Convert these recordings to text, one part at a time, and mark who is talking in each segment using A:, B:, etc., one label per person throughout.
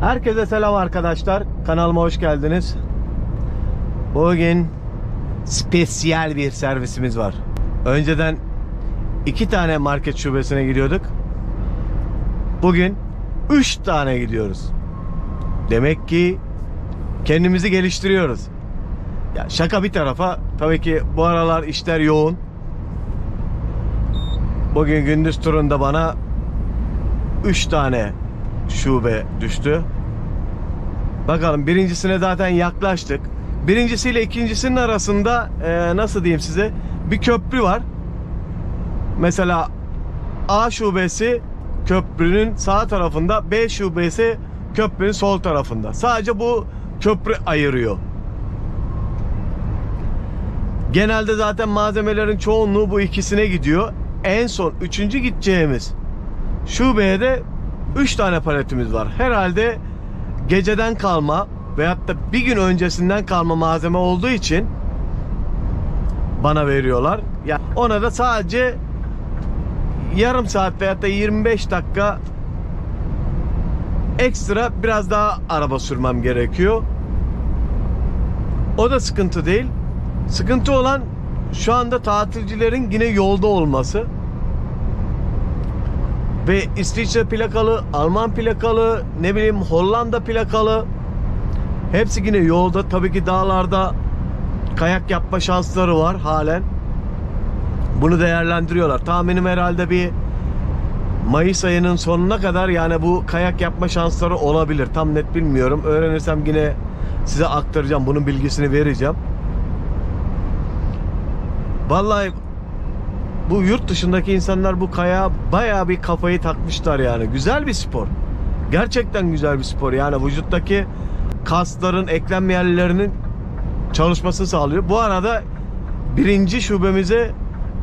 A: Herkese selam arkadaşlar. Kanalıma hoş geldiniz. Bugün spesiyel bir servisimiz var. Önceden iki tane market şubesine gidiyorduk. Bugün üç tane gidiyoruz. Demek ki kendimizi geliştiriyoruz. Ya şaka bir tarafa tabii ki bu aralar işler yoğun. Bugün gündüz turunda bana 3 tane şube düştü. Bakalım birincisine zaten yaklaştık. Birincisiyle ikincisinin arasında e, nasıl diyeyim size bir köprü var. Mesela A şubesi köprünün sağ tarafında, B şubesi köprünün sol tarafında. Sadece bu köprü ayırıyor. Genelde zaten malzemelerin çoğunluğu bu ikisine gidiyor. En son üçüncü gideceğimiz şubeye de 3 tane paletimiz var. Herhalde geceden kalma veyahut da bir gün öncesinden kalma malzeme olduğu için bana veriyorlar. Ya ona da sadece yarım saat veyahut da 25 dakika ekstra biraz daha araba sürmem gerekiyor. O da sıkıntı değil. Sıkıntı olan şu anda tatilcilerin yine yolda olması. Ve İsviçre plakalı, Alman plakalı, ne bileyim Hollanda plakalı. Hepsi yine yolda. Tabii ki dağlarda kayak yapma şansları var halen. Bunu değerlendiriyorlar. Tahminim herhalde bir Mayıs ayının sonuna kadar yani bu kayak yapma şansları olabilir. Tam net bilmiyorum. Öğrenirsem yine size aktaracağım. Bunun bilgisini vereceğim. Vallahi bu yurt dışındaki insanlar bu kaya bayağı bir kafayı takmışlar yani. Güzel bir spor. Gerçekten güzel bir spor. Yani vücuttaki kasların, eklem yerlerinin çalışmasını sağlıyor. Bu arada birinci şubemize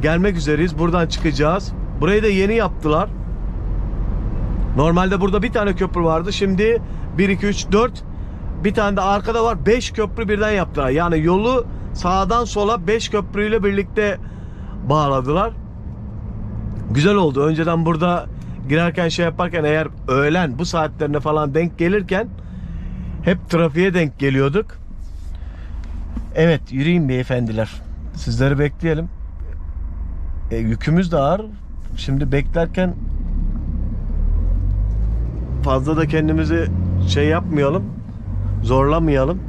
A: gelmek üzereyiz. Buradan çıkacağız. Burayı da yeni yaptılar. Normalde burada bir tane köprü vardı. Şimdi 1, 2, 3, 4 bir tane de arkada var. 5 köprü birden yaptılar. Yani yolu sağdan sola 5 köprüyle birlikte bağladılar. Güzel oldu. Önceden burada girerken şey yaparken eğer öğlen bu saatlerine falan denk gelirken hep trafiğe denk geliyorduk. Evet yürüyün beyefendiler. Sizleri bekleyelim. E, yükümüz de ağır. Şimdi beklerken fazla da kendimizi şey yapmayalım. Zorlamayalım.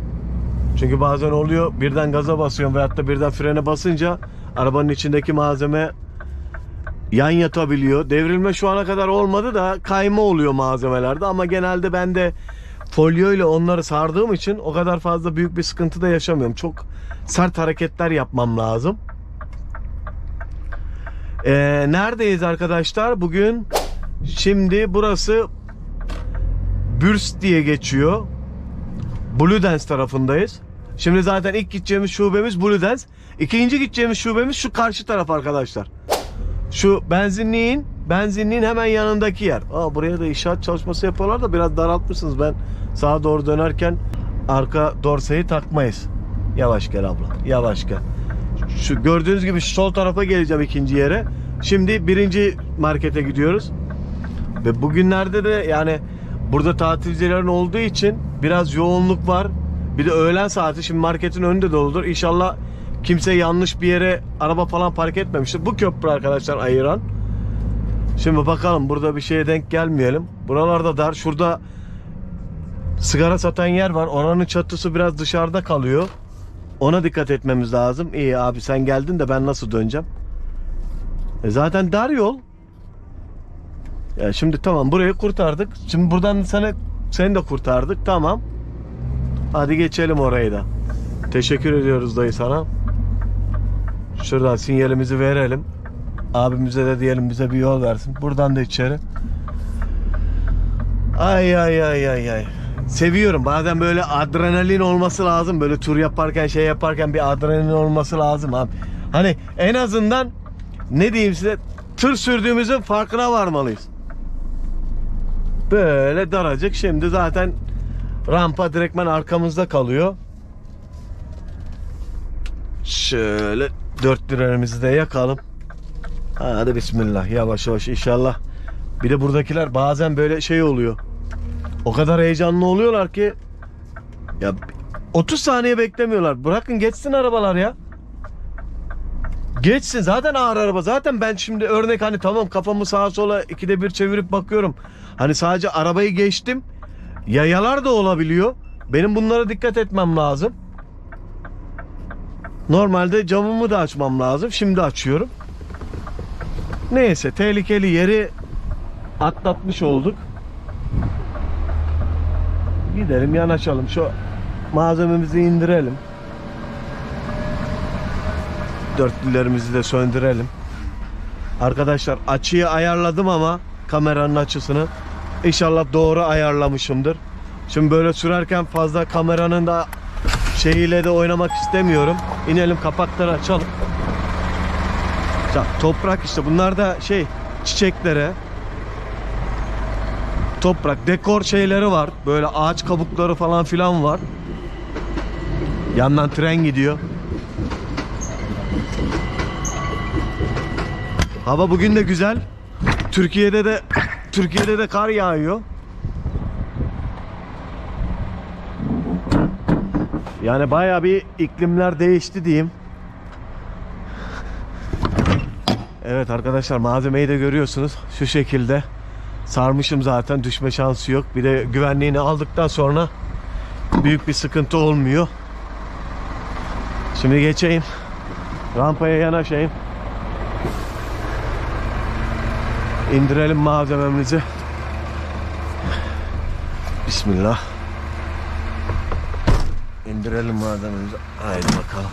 A: Çünkü bazen oluyor birden gaza basıyorum veyahut da birden frene basınca arabanın içindeki malzeme yan yatabiliyor. Devrilme şu ana kadar olmadı da kayma oluyor malzemelerde ama genelde ben de folyo ile onları sardığım için o kadar fazla büyük bir sıkıntı da yaşamıyorum. Çok sert hareketler yapmam lazım. Ee, neredeyiz arkadaşlar? Bugün şimdi burası Bürst diye geçiyor. Blue Dance tarafındayız. Şimdi zaten ilk gideceğimiz şubemiz Blue Dance. İkinci gideceğimiz şubemiz şu karşı taraf arkadaşlar. Şu benzinliğin benzinliğin hemen yanındaki yer. Aa, buraya da inşaat çalışması yapıyorlar da biraz daraltmışsınız. Ben sağa doğru dönerken arka dorseyi takmayız. Yavaş gel abla. Yavaş gel. Şu gördüğünüz gibi şu sol tarafa geleceğim ikinci yere. Şimdi birinci markete gidiyoruz. Ve bugünlerde de yani burada tatilcilerin olduğu için biraz yoğunluk var. Bir de öğlen saati şimdi marketin önünde doludur. İnşallah kimse yanlış bir yere araba falan park etmemiştir. Bu köprü arkadaşlar ayıran. Şimdi bakalım burada bir şeye denk gelmeyelim. Buralarda dar. Şurada sigara satan yer var. Oranın çatısı biraz dışarıda kalıyor. Ona dikkat etmemiz lazım. İyi abi sen geldin de ben nasıl döneceğim? E zaten dar yol. Ya şimdi tamam burayı kurtardık. Şimdi buradan sana seni de kurtardık. Tamam. Hadi geçelim orayı da. Teşekkür ediyoruz dayı sana. Şuradan sinyalimizi verelim. Abimize de diyelim bize bir yol versin. Buradan da içeri. Ay ay ay ay ay. Seviyorum. Bazen böyle adrenalin olması lazım. Böyle tur yaparken şey yaparken bir adrenalin olması lazım abi. Hani en azından ne diyeyim size tır sürdüğümüzün farkına varmalıyız. Böyle daracık. Şimdi zaten rampa direktmen arkamızda kalıyor. Şöyle dört liramizi de yakalım. Hadi bismillah yavaş yavaş inşallah. Bir de buradakiler bazen böyle şey oluyor. O kadar heyecanlı oluyorlar ki ya 30 saniye beklemiyorlar. Bırakın geçsin arabalar ya. Geçsin zaten ağır araba. Zaten ben şimdi örnek hani tamam kafamı sağa sola ikide bir çevirip bakıyorum. Hani sadece arabayı geçtim. Yayalar da olabiliyor. Benim bunlara dikkat etmem lazım. Normalde camımı da açmam lazım. Şimdi açıyorum. Neyse tehlikeli yeri atlatmış olduk. Gidelim yanaşalım. Şu malzememizi indirelim. Dörtlülerimizi de söndürelim. Arkadaşlar açıyı ayarladım ama kameranın açısını inşallah doğru ayarlamışımdır. Şimdi böyle sürerken fazla kameranın da şeyiyle de oynamak istemiyorum. İnelim kapakları açalım. Ya, toprak işte bunlar da şey çiçeklere toprak dekor şeyleri var. Böyle ağaç kabukları falan filan var. Yandan tren gidiyor. Hava bugün de güzel. Türkiye'de de Türkiye'de de kar yağıyor. Yani bayağı bir iklimler değişti diyeyim. Evet arkadaşlar malzemeyi de görüyorsunuz. Şu şekilde sarmışım zaten düşme şansı yok. Bir de güvenliğini aldıktan sonra büyük bir sıkıntı olmuyor. Şimdi geçeyim. Rampaya yanaşayım. İndirelim malzememizi. Bismillah. İndirelim malzememizi. Haydi bakalım.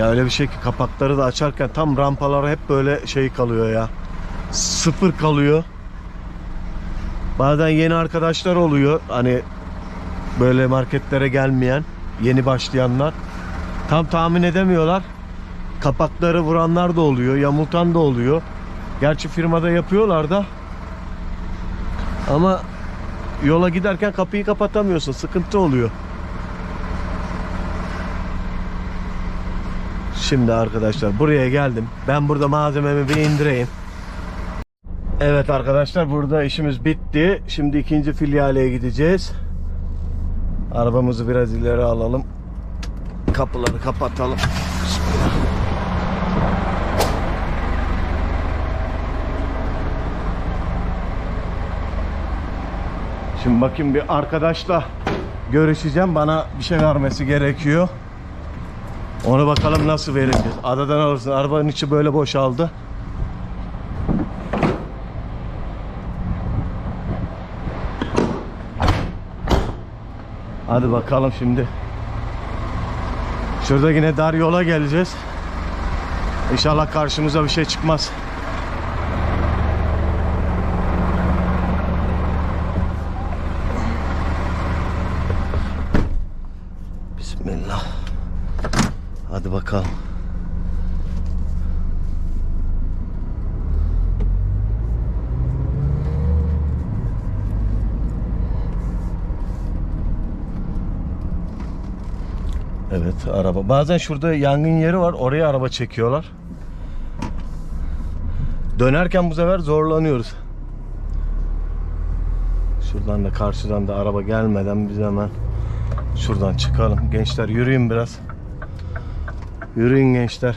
A: Ya öyle bir şey ki kapakları da açarken tam rampalara hep böyle şey kalıyor ya. Sıfır kalıyor. Bazen yeni arkadaşlar oluyor. Hani böyle marketlere gelmeyen yeni başlayanlar. Tam tahmin edemiyorlar. Kapakları vuranlar da oluyor. Yamultan da oluyor. Gerçi firmada yapıyorlar da. Ama yola giderken kapıyı kapatamıyorsun. Sıkıntı oluyor. Şimdi arkadaşlar buraya geldim. Ben burada malzememi bir indireyim. Evet arkadaşlar burada işimiz bitti. Şimdi ikinci filyale gideceğiz. Arabamızı biraz ileri alalım. Kapıları kapatalım. Bismillah. Şimdi bakayım bir arkadaşla görüşeceğim. Bana bir şey vermesi gerekiyor. Onu bakalım nasıl vereceğiz. Adadan alırsın. Arabanın içi böyle boşaldı. Hadi bakalım şimdi. Şurada yine dar yola geleceğiz. İnşallah karşımıza bir şey çıkmaz. Bismillah. Hadi bakalım. Evet araba. Bazen şurada yangın yeri var. Oraya araba çekiyorlar. Dönerken bu sefer zorlanıyoruz. Şuradan da karşıdan da araba gelmeden biz hemen şuradan çıkalım. Gençler yürüyün biraz. Yürüyün gençler.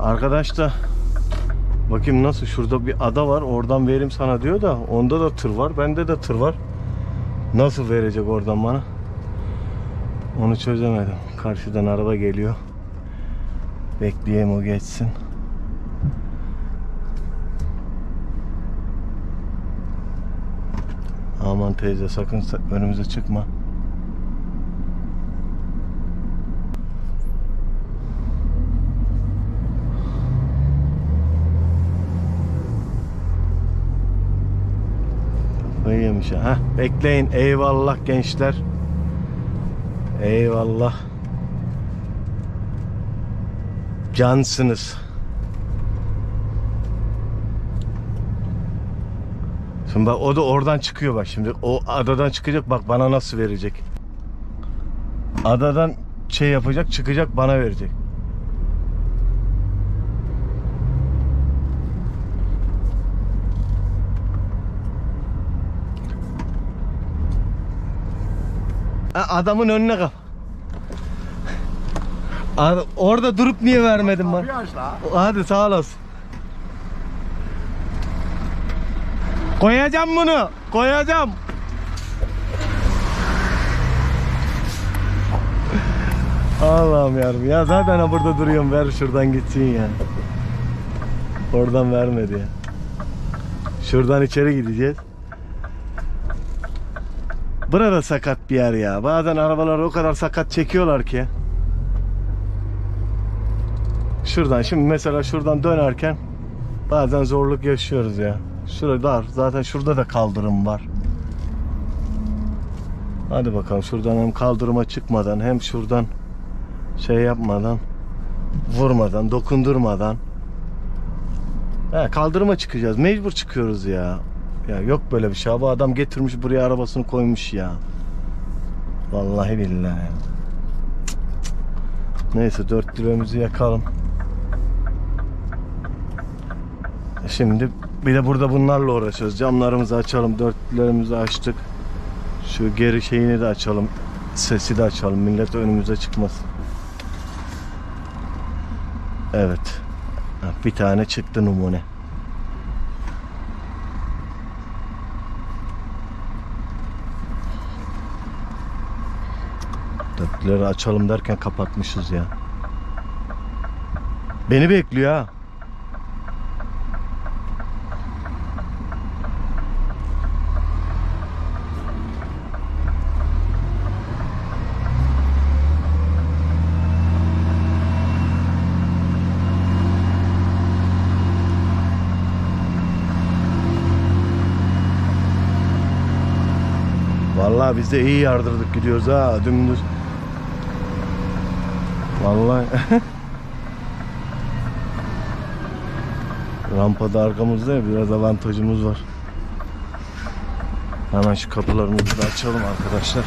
A: Arkadaş da bakayım nasıl şurada bir ada var. Oradan vereyim sana diyor da onda da tır var. Bende de tır var. Nasıl verecek oradan bana? Onu çözemedim. Karşıdan araba geliyor. Bekleyeyim o geçsin. Aman teyze sakın sa- önümüze çıkma. Kafayı ha. Bekleyin. Eyvallah gençler. Eyvallah. Cansınız. Şimdi bak o da oradan çıkıyor bak şimdi. O adadan çıkacak bak bana nasıl verecek. Adadan şey yapacak çıkacak bana verecek. Adamın önüne kap. Orada durup niye vermedin bana? Hadi sağ olasın. Koyacağım bunu. Koyacağım. Allah'ım yarabbim. Ya zaten ha burada duruyorum. Ver şuradan gitsin ya. Oradan vermedi ya. Şuradan içeri gideceğiz. Burada sakat bir yer ya. Bazen arabalar o kadar sakat çekiyorlar ki. Şuradan şimdi mesela şuradan dönerken bazen zorluk yaşıyoruz ya. Şurada dar. Zaten şurada da kaldırım var. Hadi bakalım şuradan hem kaldırıma çıkmadan hem şuradan şey yapmadan vurmadan dokundurmadan He, kaldırıma çıkacağız. Mecbur çıkıyoruz ya. Ya yok böyle bir şey. Bu adam getirmiş buraya arabasını koymuş ya. Vallahi billahi. Neyse 4 liramızı yakalım. Şimdi bir de burada bunlarla uğraşıyoruz. Camlarımızı açalım. Dörtlerimizi açtık. Şu geri şeyini de açalım. Sesi de açalım. Millet önümüze çıkmasın. Evet. Bir tane çıktı numune. Dörtleri açalım derken kapatmışız ya. Beni bekliyor ha. Biz de iyi yardırdık gidiyoruz ha dümdüz. Vallahi. Rampada arkamızda ya biraz avantajımız var. Hemen şu kapılarımızı da açalım arkadaşlar.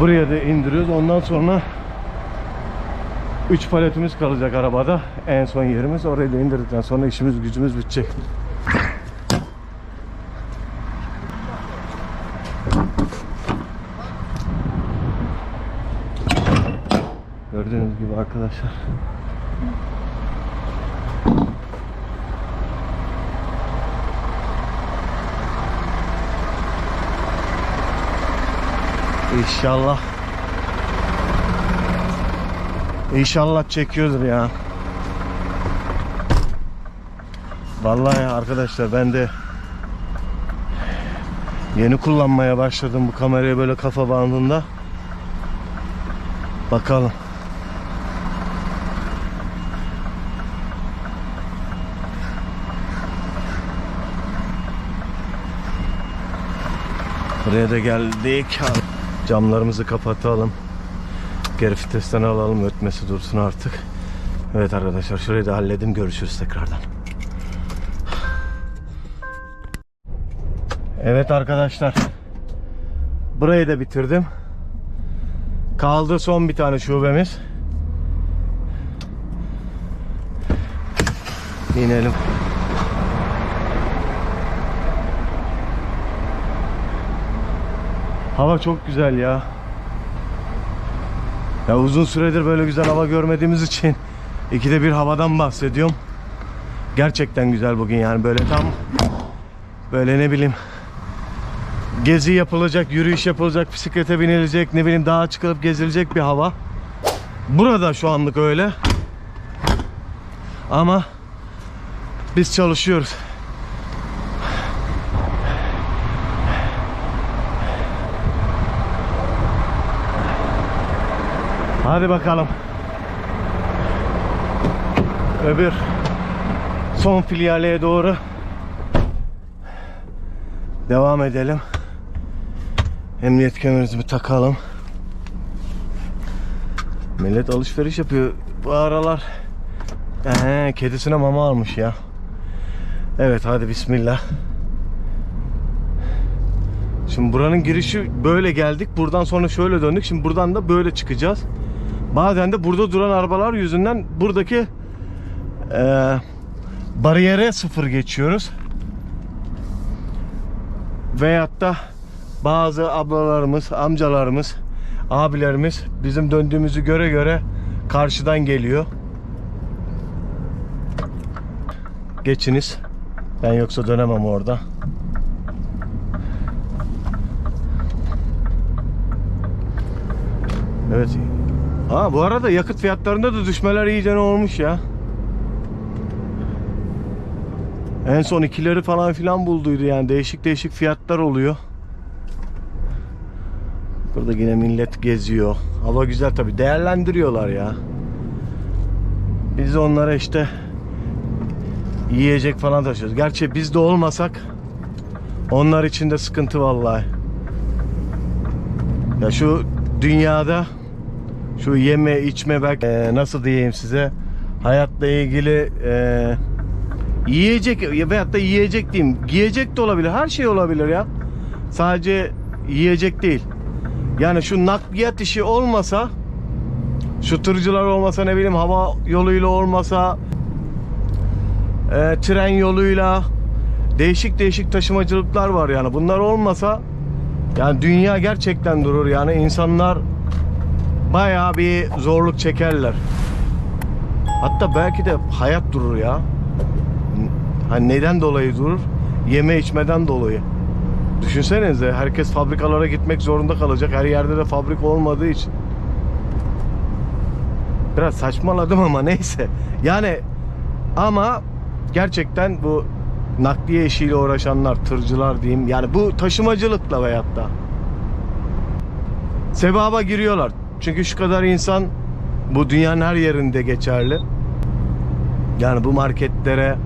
A: Buraya da indiriyoruz. Ondan sonra 3 paletimiz kalacak arabada. En son yerimiz. Orayı da indirdikten sonra işimiz gücümüz bitecek. Gördüğünüz gibi arkadaşlar. İnşallah. İnşallah çekiyordur ya. Vallahi arkadaşlar ben de yeni kullanmaya başladım bu kamerayı böyle kafa bandında. Bakalım. Buraya da geldik. Camlarımızı kapatalım. Geri vitesten alalım. Ötmesi dursun artık. Evet arkadaşlar şurayı da halledim. Görüşürüz tekrardan. Evet arkadaşlar. Burayı da bitirdim. Kaldı son bir tane şubemiz. İnelim. Hava çok güzel ya. Ya uzun süredir böyle güzel hava görmediğimiz için ikide bir havadan bahsediyorum. Gerçekten güzel bugün yani böyle tam böyle ne bileyim gezi yapılacak, yürüyüş yapılacak, bisiklete binilecek, ne bileyim dağa çıkılıp gezilecek bir hava. Burada şu anlık öyle. Ama biz çalışıyoruz. Hadi bakalım. Öbür son filialeye doğru devam edelim. Emniyet kemerimizi takalım. Millet alışveriş yapıyor. Bu aralar ee, kedisine mama almış ya. Evet hadi bismillah. Şimdi buranın girişi böyle geldik. Buradan sonra şöyle döndük. Şimdi buradan da böyle çıkacağız. Bazen de burada duran arabalar yüzünden buradaki e, bariyere sıfır geçiyoruz. Veyahut da bazı ablalarımız, amcalarımız, abilerimiz bizim döndüğümüzü göre göre karşıdan geliyor. Geçiniz. Ben yoksa dönemem orada. Evet. Ha bu arada yakıt fiyatlarında da düşmeler iyice olmuş ya. En son ikileri falan filan bulduydu yani değişik değişik fiyatlar oluyor. Burada yine millet geziyor. Hava güzel tabi değerlendiriyorlar ya. Biz onlara işte yiyecek falan taşıyoruz. Gerçi biz de olmasak onlar için de sıkıntı vallahi. Ya şu dünyada şu yeme içme belki e, nasıl diyeyim size? Hayatla ilgili e, yiyecek veyahut da yiyecek diyeyim. Giyecek de olabilir her şey olabilir ya. Sadece yiyecek değil. Yani şu nakliyat işi olmasa şu tırcılar olmasa ne bileyim hava yoluyla olmasa e, tren yoluyla değişik değişik taşımacılıklar var yani. Bunlar olmasa yani dünya gerçekten durur. Yani insanlar bayağı bir zorluk çekerler. Hatta belki de hayat durur ya. Hani neden dolayı durur? Yeme içmeden dolayı. Düşünsenize herkes fabrikalara gitmek zorunda kalacak. Her yerde de fabrika olmadığı için. Biraz saçmaladım ama neyse. Yani ama gerçekten bu nakliye işiyle uğraşanlar, tırcılar diyeyim. Yani bu taşımacılıkla veyahut da sevaba giriyorlar. Çünkü şu kadar insan bu dünyanın her yerinde geçerli. Yani bu marketlere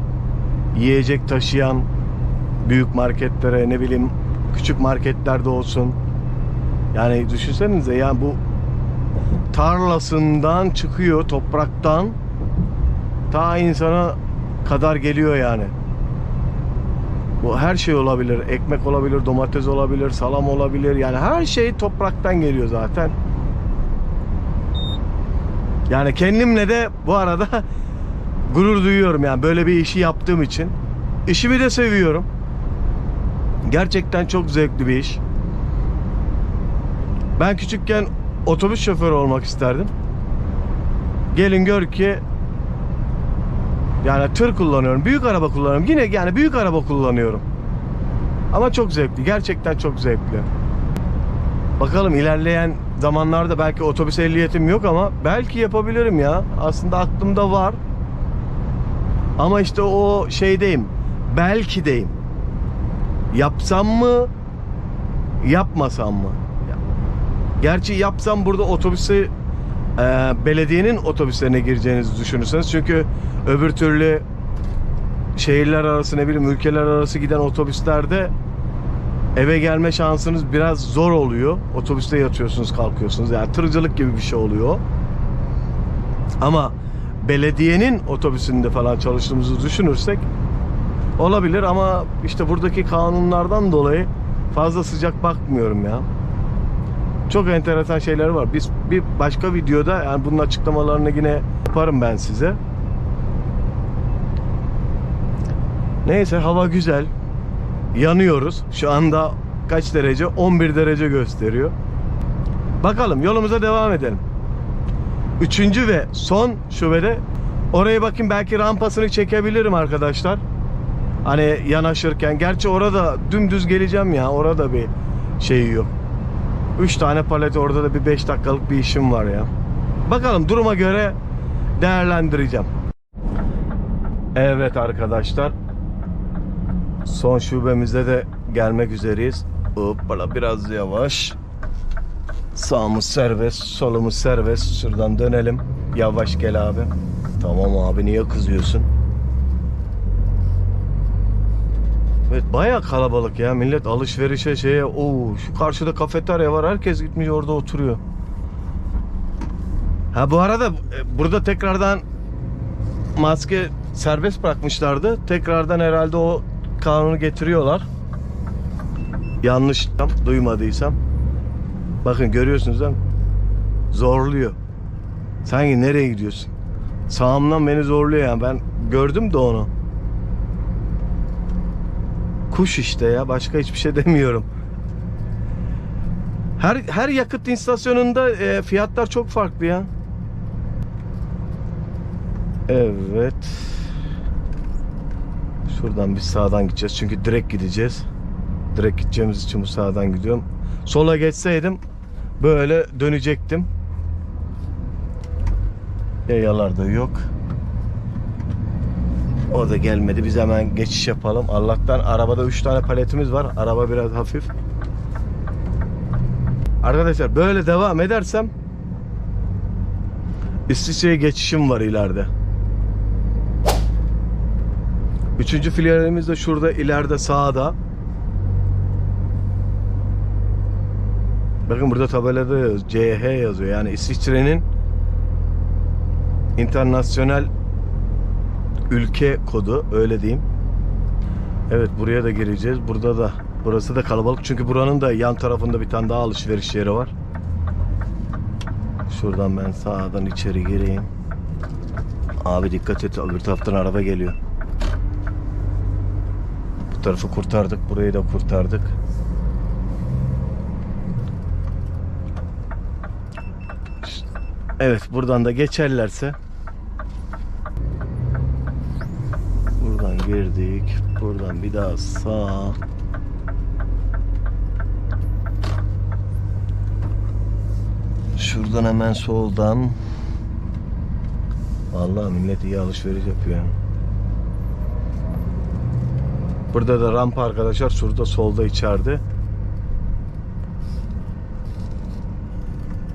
A: yiyecek taşıyan büyük marketlere ne bileyim küçük marketlerde olsun. Yani düşünsenize yani bu tarlasından çıkıyor topraktan ta insana kadar geliyor yani. Bu her şey olabilir. Ekmek olabilir, domates olabilir, salam olabilir. Yani her şey topraktan geliyor zaten. Yani kendimle de bu arada gurur duyuyorum yani böyle bir işi yaptığım için. İşimi de seviyorum. Gerçekten çok zevkli bir iş. Ben küçükken otobüs şoförü olmak isterdim. Gelin gör ki yani tır kullanıyorum, büyük araba kullanıyorum. Yine yani büyük araba kullanıyorum. Ama çok zevkli, gerçekten çok zevkli. Bakalım ilerleyen zamanlarda belki otobüs ehliyetim yok ama belki yapabilirim ya. Aslında aklımda var. Ama işte o şeydeyim. Belki deyim. Yapsam mı? Yapmasam mı? Gerçi yapsam burada otobüsü e, belediyenin otobüslerine gireceğinizi düşünürseniz çünkü öbür türlü şehirler arası ne bileyim ülkeler arası giden otobüslerde eve gelme şansınız biraz zor oluyor. Otobüste yatıyorsunuz, kalkıyorsunuz. Yani tırcılık gibi bir şey oluyor. Ama belediyenin otobüsünde falan çalıştığımızı düşünürsek olabilir ama işte buradaki kanunlardan dolayı fazla sıcak bakmıyorum ya. Çok enteresan şeyler var. Biz bir başka videoda yani bunun açıklamalarını yine yaparım ben size. Neyse hava güzel. Yanıyoruz. Şu anda kaç derece? 11 derece gösteriyor. Bakalım yolumuza devam edelim. Üçüncü ve son şubede oraya bakayım belki rampasını çekebilirim arkadaşlar. Hani yanaşırken. Gerçi orada dümdüz geleceğim ya. Orada bir şey yok. 3 tane palet orada da bir 5 dakikalık bir işim var ya. Bakalım duruma göre değerlendireceğim. Evet arkadaşlar. Son şubemize de gelmek üzereyiz. Hoppala biraz yavaş. Sağımız serbest, solumuz serbest. Şuradan dönelim. Yavaş gel abi. Tamam abi niye kızıyorsun? Evet baya kalabalık ya millet alışverişe şeye oo şu karşıda kafeterya var herkes gitmiş orada oturuyor. Ha bu arada e, burada tekrardan maske serbest bırakmışlardı. Tekrardan herhalde o kanunu getiriyorlar. Yanlış duymadıysam. Bakın görüyorsunuz değil mi? Zorluyor. Sanki nereye gidiyorsun? Sağımdan beni zorluyor yani ben gördüm de onu. Kuş işte ya başka hiçbir şey demiyorum. Her her yakıt istasyonunda e, fiyatlar çok farklı ya. Evet. Şuradan bir sağdan gideceğiz. Çünkü direkt gideceğiz. Direkt gideceğimiz için bu sağdan gidiyorum. Sola geçseydim böyle dönecektim. Yayalar da yok. O da gelmedi. Biz hemen geçiş yapalım. Allah'tan arabada 3 tane paletimiz var. Araba biraz hafif. Arkadaşlar böyle devam edersem İsviçre'ye geçişim var ileride. Üçüncü filialimiz de şurada ileride sağda. Bakın burada tabelada yazıyor. CH yazıyor. Yani İsviçre'nin internasyonel ülke kodu öyle diyeyim. Evet buraya da gireceğiz. Burada da burası da kalabalık çünkü buranın da yan tarafında bir tane daha alışveriş yeri var. Şuradan ben sağdan içeri gireyim. Abi dikkat et öbür taraftan araba geliyor. Tarafı kurtardık, burayı da kurtardık. Evet buradan da geçerlerse Buradan girdik. Buradan bir daha sağ. Şuradan hemen soldan. Vallahi millet iyi alışveriş yapıyor. yani. Burada da rampa arkadaşlar. Şurada solda içeride.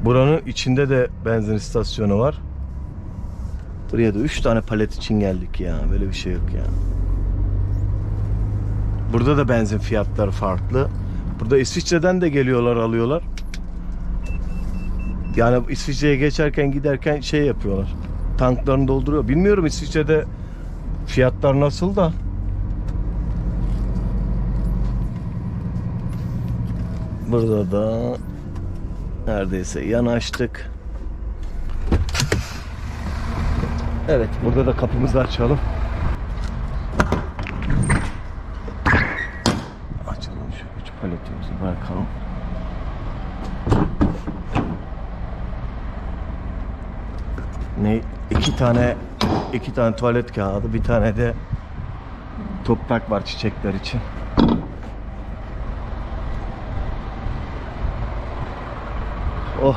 A: Buranın içinde de benzin istasyonu var. Buraya da 3 tane palet için geldik ya. Böyle bir şey yok ya. Burada da benzin fiyatları farklı. Burada İsviçre'den de geliyorlar alıyorlar. Yani İsviçre'ye geçerken giderken şey yapıyorlar. Tanklarını dolduruyor. Bilmiyorum İsviçre'de fiyatlar nasıl da. Burada da neredeyse yanaştık. Evet, burada da kapımızı açalım. Açalım şu üç paletimizi bırakalım. Ne? İki tane iki tane tuvalet kağıdı, bir tane de toprak var çiçekler için. Oh.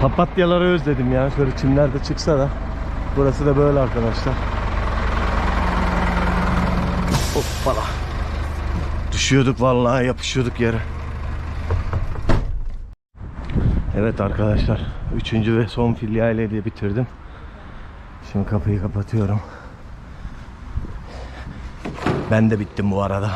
A: Papatyaları özledim ya. Şöyle çimlerde çıksa da. Burası da böyle arkadaşlar. Hoppala. Düşüyorduk vallahi yapışıyorduk yere. Evet arkadaşlar. Üçüncü ve son filiale de bitirdim. Şimdi kapıyı kapatıyorum. Ben de bittim bu arada.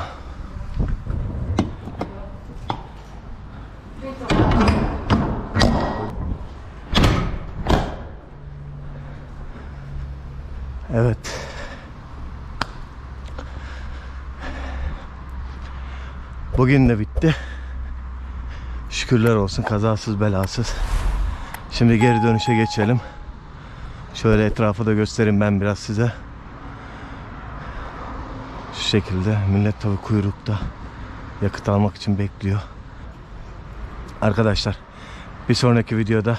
A: Evet. Bugün de bitti. Şükürler olsun kazasız belasız. Şimdi geri dönüşe geçelim. Şöyle etrafı da göstereyim ben biraz size. Şu şekilde millet tabi kuyrukta yakıt almak için bekliyor. Arkadaşlar bir sonraki videoda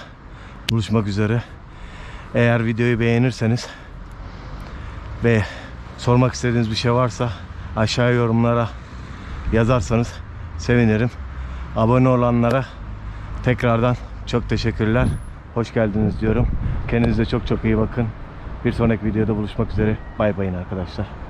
A: buluşmak üzere. Eğer videoyu beğenirseniz ve sormak istediğiniz bir şey varsa aşağı yorumlara yazarsanız sevinirim. Abone olanlara tekrardan çok teşekkürler. Hoş geldiniz diyorum. Kendinize çok çok iyi bakın. Bir sonraki videoda buluşmak üzere. Bay bayın arkadaşlar.